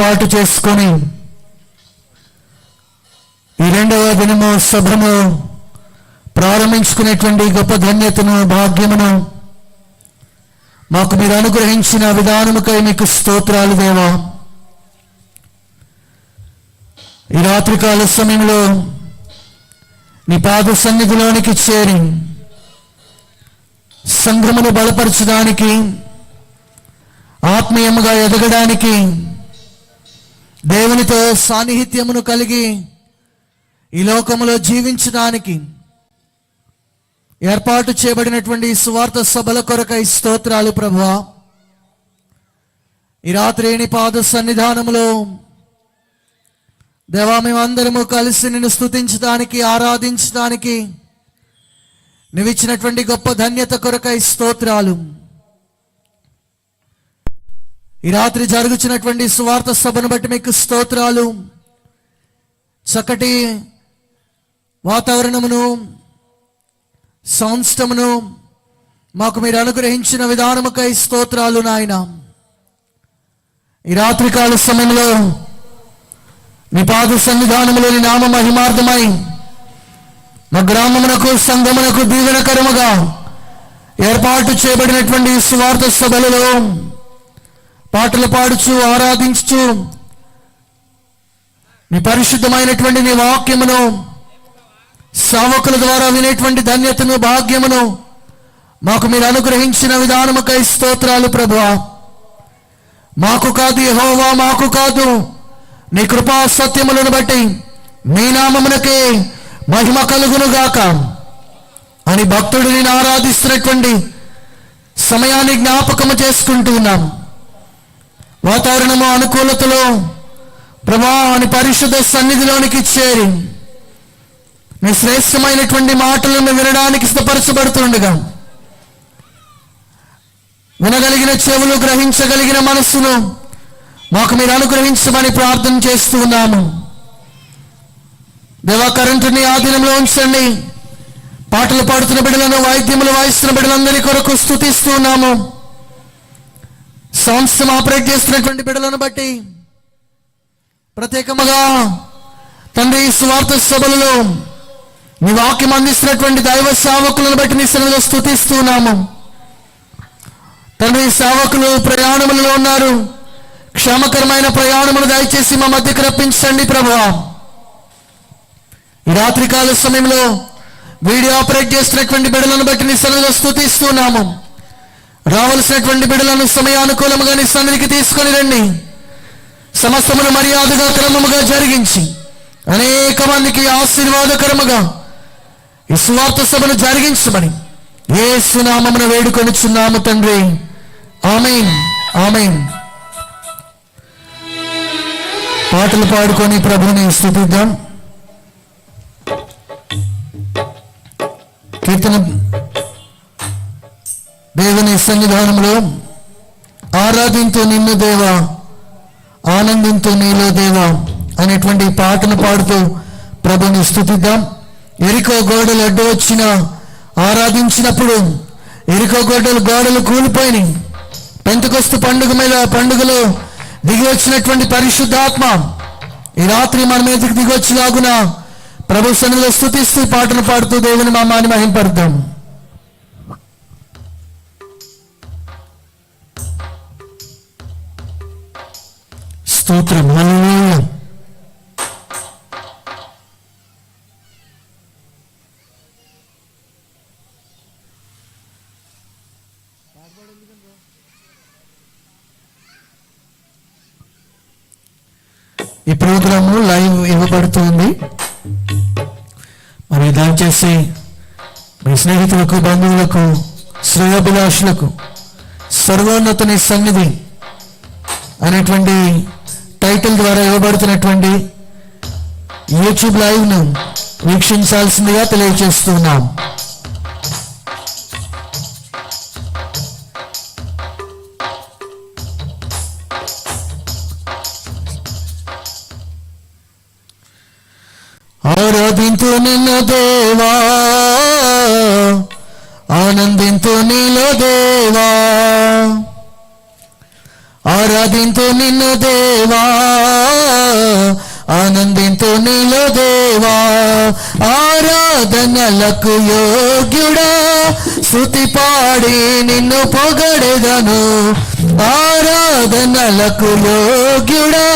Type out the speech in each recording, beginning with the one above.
ఏర్పాటు చేసుకొని ఈ రెండవ దినము సభను ప్రారంభించుకునేటువంటి గొప్ప ధన్యతను భాగ్యమును మాకు మీరు అనుగ్రహించిన విధానముకై మీకు స్తోత్రాలు దేవా. ఈ రాత్రికాల సమయంలో నీ పాద సన్నిధిలోనికి చేరి సంగ్రమను బలపరచడానికి ఆత్మీయముగా ఎదగడానికి దేవునితో సాన్నిహిత్యమును కలిగి ఈ లోకములో జీవించడానికి ఏర్పాటు చేయబడినటువంటి సువార్త సభల కొరకై స్తోత్రాలు ప్రభువా. ఈ రాత్రి నీ పాద సన్నిధానములో దేవా మేమందరము కలిసి నిన్ను స్తుతించడానికి ఆరాధించడానికి నువ్వు ఇచ్చినటువంటి గొప్ప ధన్యత కొరకై స్తోత్రాలు. ఈ రాత్రి జరుగుచినటువంటి సువార్త సభను బట్టి మీకు స్తోత్రాలు. చక్కటి వాతావరణమును సంస్థమును మాకు మీరు అనుగ్రహించిన విధానముకై స్తోత్రాలు నాయన. ఈ రాత్రికాల సమయంలో నీ పాద సన్నిధానములోని నామ మహిమార్థమై మా గ్రామమునకు సంఘమునకు దీవెనకరముగా ఏర్పాటు చేయబడినటువంటి సువార్త సభలలో పాటలు పాడుచు ఆరాధించుచు. నీ పరిశుద్ధమైనటువంటి నీ వాక్యమును సావకుల ద్వారా వినేటువంటి ధన్యతను భాగ్యమును మాకు మీరు అనుగ్రహించిన విధానముకై స్తోత్రాలు ప్రభువా. మాకు కాదు యెహోవా మాకు కాదు. నీ కృపా సత్యములను బట్టి నీ నామమునకే మహిమ కలుగును గాక అని భక్తుడు నేను ఆరాధిస్తున్నటువంటి సమయాన్ని జ్ఞాపకము చేసుకుంటూ ఉన్నాం. వాతావరణము అనుకూలతలో ప్రభా అని పరిశుద్ధ సన్నిధిలోనికి చేరి నీ శ్రేష్టమైనటువంటి మాటలను వినడానికి సిద్ధపరచబడుతుండగా వినగలిగిన చెవులు గ్రహించగలిగిన మనస్సును మాకు మీరు అనుగ్రహించమని ప్రార్థన చేస్తూ ఉన్నాము. దేవా కరెంటుని ఆధీనంలో ఉంచండి. పాటలు పాడుతున్న బిడ్డలను వాయిద్యములు వాయిస్తున్న బిడ్డలందరి కొరకు స్థుతిస్తూ ఉన్నాము. సంస్థను ఆపరేట్ చేస్తున్నటువంటి బిడ్డలను బట్టి ప్రత్యేకముగా తండ్రి స్వార్థ సభలలో నీ వాక్యం అందిస్తున్నటువంటి దైవ సేవకులను బట్టి నీ సన్నిధిలో స్థుతిస్తున్నాము తండ్రి సేవకులు ప్రయాణములలో ఉన్నారు. క్షేమకరమైన ప్రయాణములు దయచేసి మా మధ్యకు రప్పించండి ప్రభా ఈ రాత్రికాల సమయంలో వీడియో ఆపరేట్ చేస్తున్నటువంటి బిడ్డలను బట్టి నీ సన్నిధిలో స్థుతిస్తున్నాము రావలసినటువంటి బిడ్డలను సమయానుకూలముగా నీ సన్నిధికి తీసుకొని రండి. సమస్తమును మర్యాదగా క్రమముగా జరిగించి అనేక మందికి ఆశీర్వాదకరముగా ఈ సువార్త సభను జరిగించమని ఏ సునామమున వేడుకొనిచున్నాము తండ్రి. ఆమెన్. ఆమెన్. పాటలు పాడుకొని ప్రభుని స్థుతిద్దాం. కీర్తన సన్నిధానంలో ఆరాధింతో నిన్ను దేవా ఆనందంతో నీలో దేవా అనేటువంటి పాటను పాడుతూ ప్రభుని స్థుతిద్దాం. ఎరికో గోడలు అడ్డు వచ్చిన ఆరాధించినప్పుడు ఎరికో గోడలు గోడలు కూలిపోయినాయి. పెంతకొస్తు పండుగ మీద పండుగలో దిగి వచ్చినటువంటి పరిశుద్ధాత్మ ఈ రాత్రి మన మీదకి దిగి లాగున ప్రభు సన్నిధిలో స్థుతిస్తూ పాటను పాడుతూ దేవుని మామాని మహింపడతాం స్తోత్రం. ఈ ప్రోగ్రాము లైవ్ ఇవ్వబడుతుంది. మరి దయచేసి మీ స్నేహితులకు బంధువులకు శ్రేయాభిలాషులకు సర్వోన్నతని సన్నిధి అనేటువంటి టైటిల్ ద్వారా ఇవ్వబడుతున్నటువంటి యూట్యూబ్ లైవ్ను వీక్షించాల్సిందిగా తెలియజేస్తున్నాం. ఆరాధింతు నిన్న దేవా ఆరాధింతు నిన్ను దేవా నీలో దేవా ఆరాధనలకు యోగ్యుడా శృతి పాడి నిన్ను పొగడెదను. ఆరాధనలకు యోగ్యుడా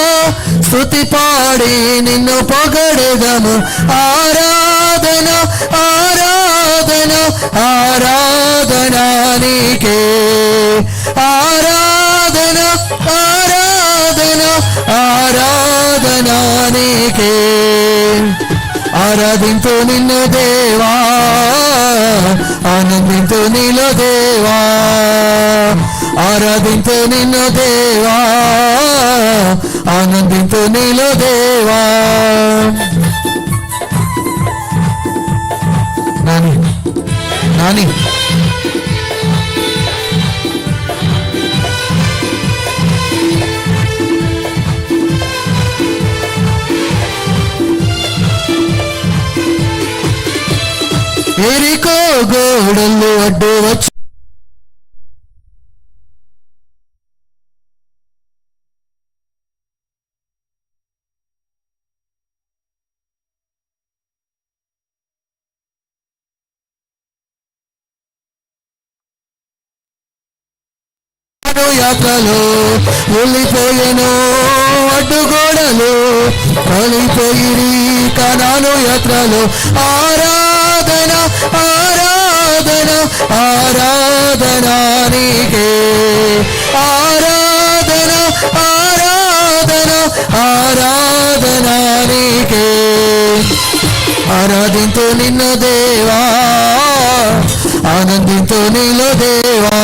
స్తుతి పాడి నిన్ను పొగడెదను. ఆరాధన ఆరాధన ఆరాధన నీకే. ఆరా ఆరాధన ఆరాధన నీకే ఆరాధింతు నిన్ను దేవా ఆనందింతు నీలో దేవా ఆరాధింతు నిన్ను దేవా ఆనందింతు నీలో దేవా నాని నాని ఎరికో గోడలు అడ్డు వచ్చి. యాత్రలు వెళ్ళిపోయాను. అడ్డుగోడలు కలిపోయి కనాను యాత్రలు ఆరా ఆరాధన నీకే ఆరాధన ఆరాధన ఆరాధన నీకే ఆరాధింతు నిన్ను దేవా ఆనందింతు నీలో దేవా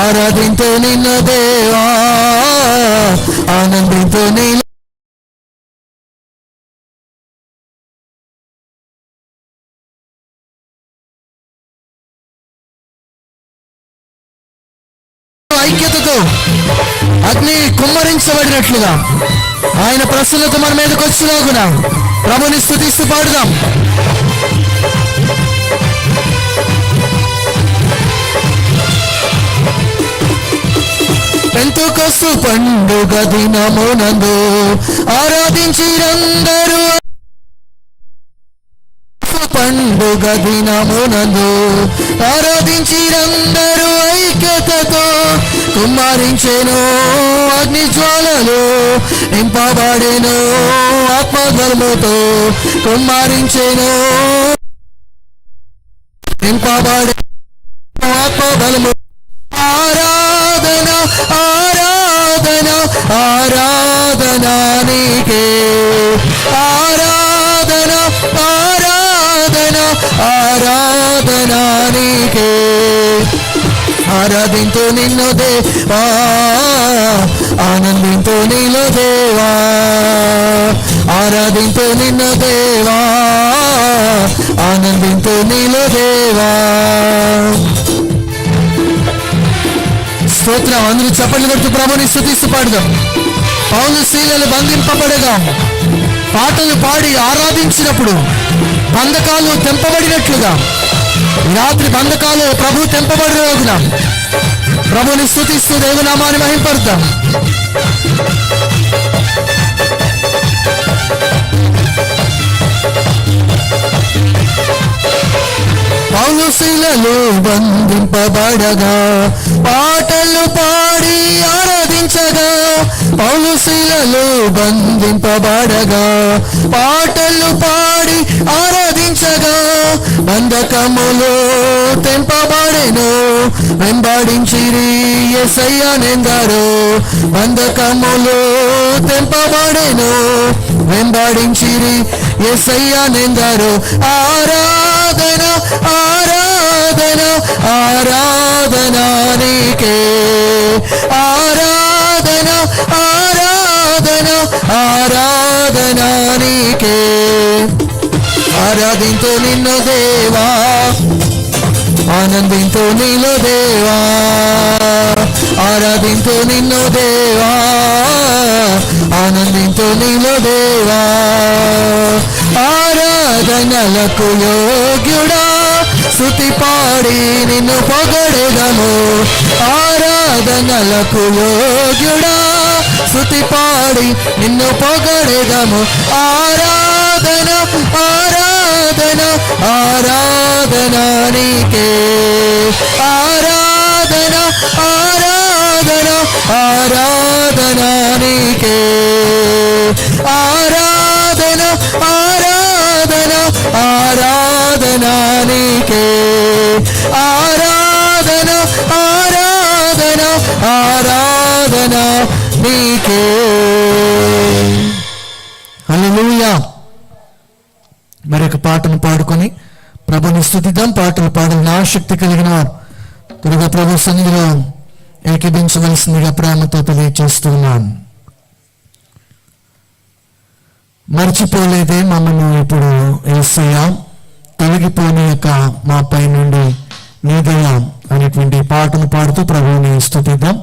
ఆరాధింతు నిన్ను దేవా ఆనందింతు నీలో చేసినట్లుగా ఆయన ప్రశ్నలకు మన మీదకి వచ్చినాగున ప్రభుని స్థుతిస్తూ పాడుదాం. ఎంతో కసు పండుగ దినమునందు ఆరాధించిరందరూ పండుగ దినమునందు ఆరాధించిరందరూ ఐక్యతతో కుమ్మరించెను అగ్ని జ్వాలలు నింపబడెను ఆత్మధర్మతో కుమ్మరించెను నింపబడే ఆత్మబలము ఆరాధన ఆరాధన ఆరాధన నీకే. ఆరాధింతు నిన్ను దేవా ఆనందింతు నీలో దేవా ఆరాధింతు నిన్ను దేవా ఆనందింతు నీలో దేవా. స్తోత్రం అందరూ చప్పట్లు కొడుతూ ప్రభుని స్థుతిస్తూ పాడుదాం. పౌలు శీలలు బంధింపబడగా పాటలు పాడి ఆరాధించినప్పుడు బంధకాలు తెంపబడినట్లుగా రాత్రి బంధకాలు ప్రభు రోజున ప్రభుని స్థుతిస్తూ దేవునామాన్ని మహింపడతాం పౌలుశీలలు బంధింపబడగా పాటలు పాడి ఆరాధించగా పౌలుశీలలు బంధింపబడగా పాటలు పాడి బంధకములు తెంపబడెను వెంబడించిరి ఎసయ్యనెందరు బంధకములు తెంపబడెను వెంబడించిరి ఎసయ్యనెందరు ఆరాధన ఆరాధన ఆరాధన నీకే ఆరాధన ఆరాధన ఆరాధన నీకే ఆరాధింతు నిన్ను దేవా. ఆనందింతు నిన్ను దేవా. ఆరాధింతు నిన్ను దేవా. ఆనందింతు నిన్ను దేవా. ఆరాధనలకు యోగ్యుడా. స్థుతి పాడి నిన్ను పొగడెదము. ఆరాధనలకు యోగ్యుడా. స్థుతి పాడి నిన్ను పొగడేదము. ఆరాధన ఆరా ఆరాధన నీకే ఆరాధన ఆరాధన ఆరాధన నీకే ఆరాధన ఆరాధన ఆరాధన నీకే ఆరాధన ఆరాధన ఆరాధన నీకే హల్లెలూయా మరొక పాటలు పాడుకొని ప్రభుని స్థుతిద్దాం పాటలు పాడాలని ఆసక్తి కలిగిన దుర్గ ప్రభు సన్నిధిలో ఏకీభించవలసిందిగా ప్రేమతో తెలియచేస్తున్నాను. మర్చిపోలేదే మమ్మల్ని ఇప్పుడు ఏసయ్య. తొలగిపోని యొక్క మా పై నుండి నీదయ అనేటువంటి పాటను పాడుతూ ప్రభువుని స్థుతిద్దాం.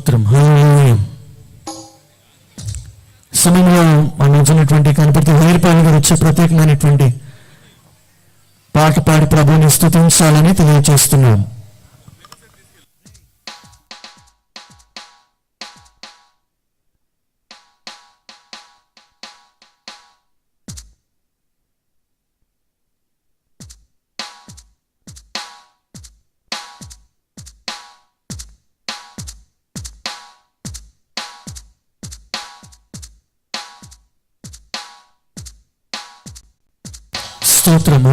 స్తోత్రం. హల్లెలూయా. సమయంలో అందించినటువంటి కనపడితే వైర్పాలి గారు వచ్చే ప్రత్యేకమైనటువంటి పాట పాడి ప్రభుని స్థుతించాలని తెలియజేస్తున్నాం. స్తోత్రం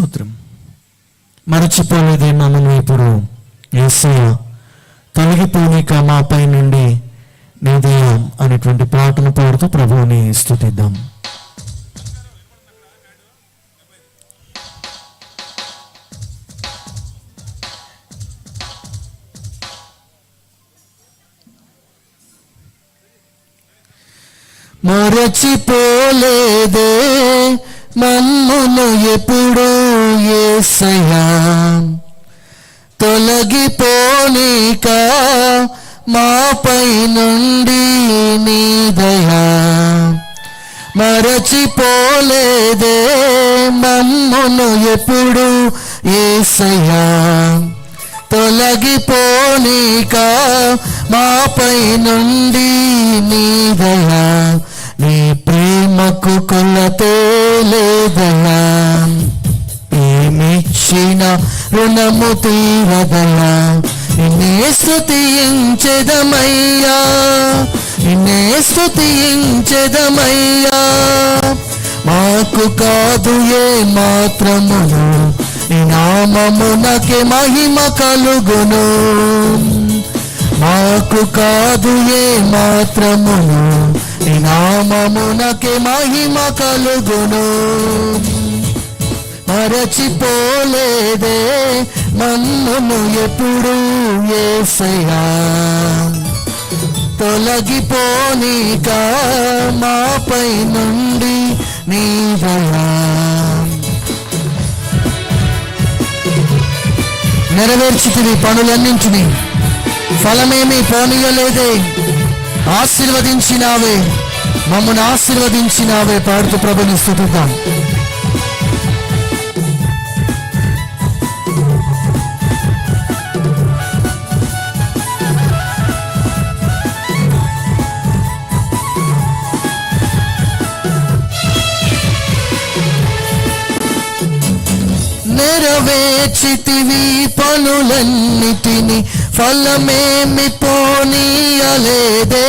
స్తోత్రం. మరచిపోలేదే మమ్మల్ని ఇప్పుడు ఏసయ తొలగిపోనిక మాపై నుండి నీదయ అనేటువంటి పాటను పాడుతూ ప్రభువుని స్థుతిద్దాం మరచిపోలేదే మమ్మును ఎప్పుడు ఏసయ్యా తొలగిపోనీక మాపై నుండి నీ దయా. మరచిపోలేదే మమ్మును ఎప్పుడు ఏసయ్యా తొలగిపోనీక మాపై నుండి నీ దయా. నీ ప్రేమకు కొలతే లేదయా ఏమిచ్చిన రుణము తీరదయా నిన్నే స్థుతించెదమయ్యా నిన్నే స్థుతించెదమయ్యా మాకు కాదు ఏ మాత్రమును నీ నామమునకే మహిమ కలుగును. మాకు కాదు ఏ మాత్రమును నీ నామమునకే మహిమ కలుగును. మరచిపోలేదే మన్నును ఎప్పుడు ఏసయా తొలగిపోనీక మాపై నుండి నీ దయా నెరవేర్చుకుని పనులన్నింటినీ ఫలమేమి పోనీయలేదే. ఆశీర్వదించినావే. మమ్మల్ని ఆశీర్వదించినావే పాడుతూ ప్రభుని స్థుతిద్దాం. వేచితివి పనులన్నిటిని ఫలమేమి పోనీయలేదే.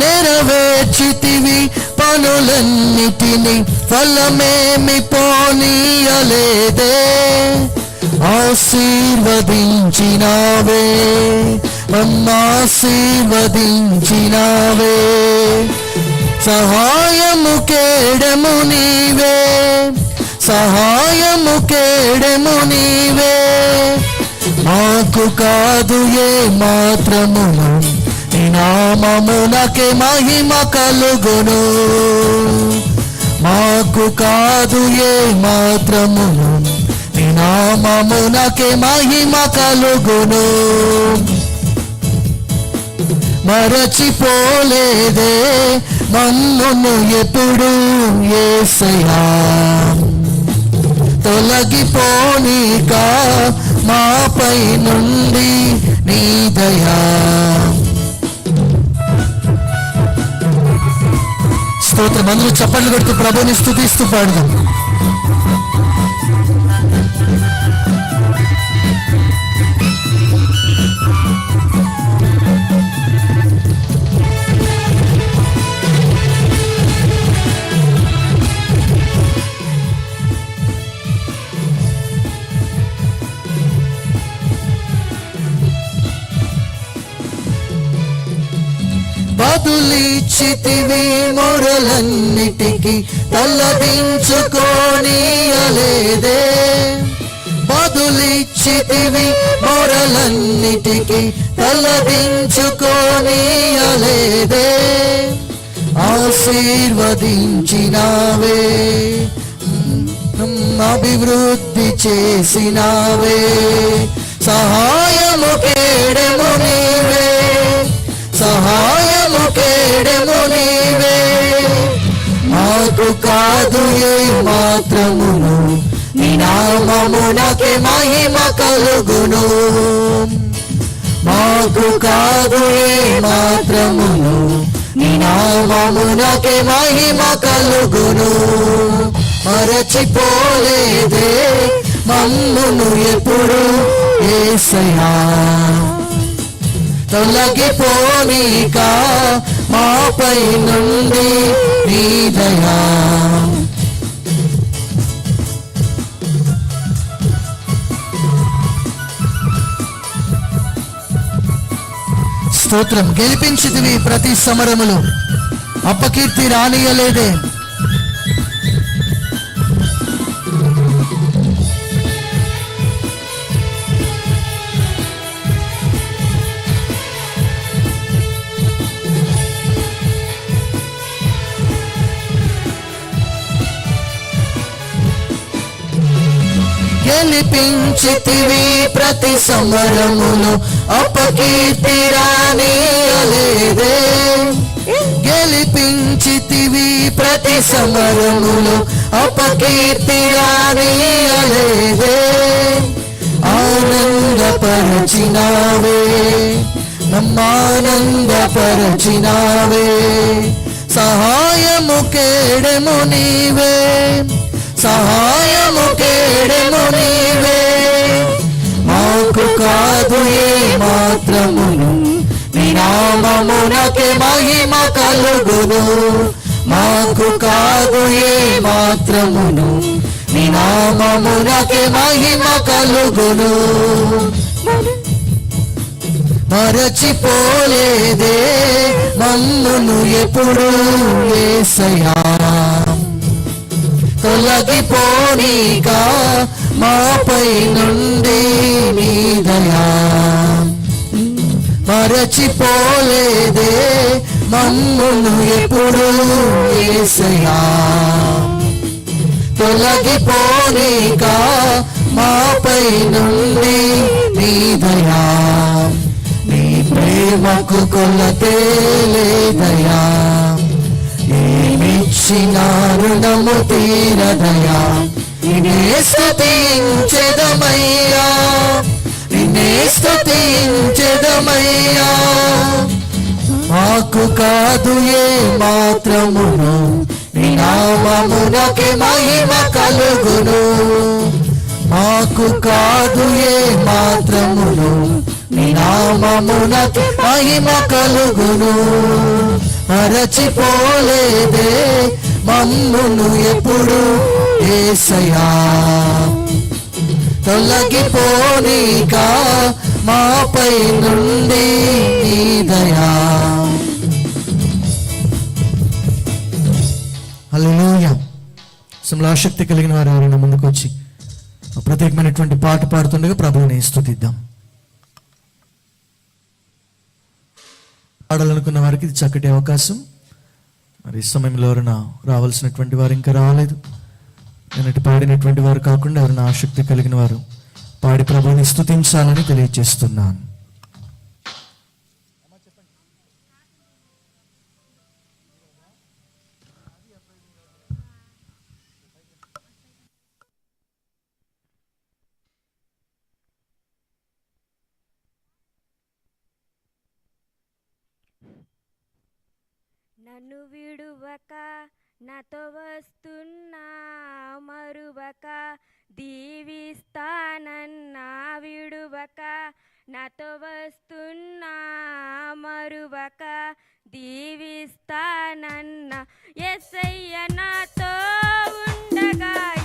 నెరవేర్చితివి పనులన్నిటిని ఫలమేమి పోనీయలేదే. ఆశీర్వదించినావే మమ్మాశీర్వదించినావే సహాయము కేడము నీవే. సహాయము కేడము నీవే. మాకు కాదు ఏ మాత్రము నామమునకే మహిమ కలుగును. మాకు కాదు ఏ మాత్రము నామమునకే మహిమ కలుగును. మరచిపోలేదే మమ్మును ఎప్పుడు ఏసయా తొలగిపోనీక మాపై నుండి నీ దయా. స్తోత్రం అందరూ చప్పట్లు కొడుతూ ప్రభుని స్థుతిస్తూ పాడదాం. బదులిచ్చితివి మొరలన్నిటికి తల్లదించుకోనీయలేదే బదులిచ్చితివి మొరలన్నిటికి తల్లదించుకోనీయలేదే ఆశీర్వదించినావే అభివృద్ధి చేసినావే. సహాయము కేడము నీవే. సహాయము కేడము నీవే. మాకు కాదు ఏ మాత్రమును నినామమునకి మహిమ కలుగును. మాకు కాదు ఏ మాత్రమును నినామమునకి మహిమ కలుగును. మరచిపోలేదే మమ్మును ఎప్పుడు ఏసయా తొలగిపోనీక మాపై నుండి నీ దయా. స్తోత్రం గెలిపించితివి ప్రతి సమరములు. అపకీర్తి రానియలేదే గెలిపించితివి ప్రతి సమరములు అపకీర్తి రానియలేదే గెలిపించితివి ప్రతి సమరములు అపకీర్తి రానియలేదే ఆనందపరచినావే. నమ్మానందపరచినావే సహాయము కేడము నీవే. సహాయము కేడము నీవే. మాకు కాదు ఏ మాత్రమును నీ నామమునకే మహిమ కలుగును. మాకు కాదు ఏ మాత్రమును నీ నామమునకే మహిమ కలుగును. మరచిపోలేదే మమ్మును ఎప్పుడు ఏసయా తొలగిపోనీగా మాపై నుండి నీ దయా. మరచిపోలేదే మమ్మును ఎప్పుడు ఏసయా తొలగిపోనీక మాపై నుండి నీ దయా. నీ ప్రేమకు కొలతే లేదయా ఏమిచ్చిన రుణము తీరదయా నిన్నే స్థుతించెదమయ్యా నిన్నే స్థుతించెదమయ్యా మాకు కాదు ఏ మాత్రమును వినామమునకి మహిమ కలుగును. మాకు కాదు ఏ మాత్రమును వినామమునకి మహిమ కలుగును. మరచిపోలేదే మమ్మును ఎప్పుడు ఏసయా తొలగిపోనీక మాపై నుండి దయా. హల్లెలూయా. అసలు ఆసక్తి కలిగిన వారు ఎవరైనా ముందుకు వచ్చి ప్రత్యేకమైనటువంటి పాట పాడుతుండగా ప్రభువుని స్థుతిద్దాం. ఆడాలనుకున్న వారికి ఇది చక్కటి అవకాశం. మరి ఈ సమయంలో ఎవరైనా రావాల్సినటువంటి వారు ఇంకా రాలేదు నేను పాడినటువంటి వారు కాకుండా ఎవరైనా ఆసక్తి కలిగిన వారు పాడి ప్రభుని స్థుతించాలని తెలియజేస్తున్నాను. నాతో వస్తున్నా మరువక దీవిస్తానన్నా విడువక. నాతో వస్తున్నా మరువక దీవిస్తానన్నా. ఎస్సయ్య నాతో ఉండగా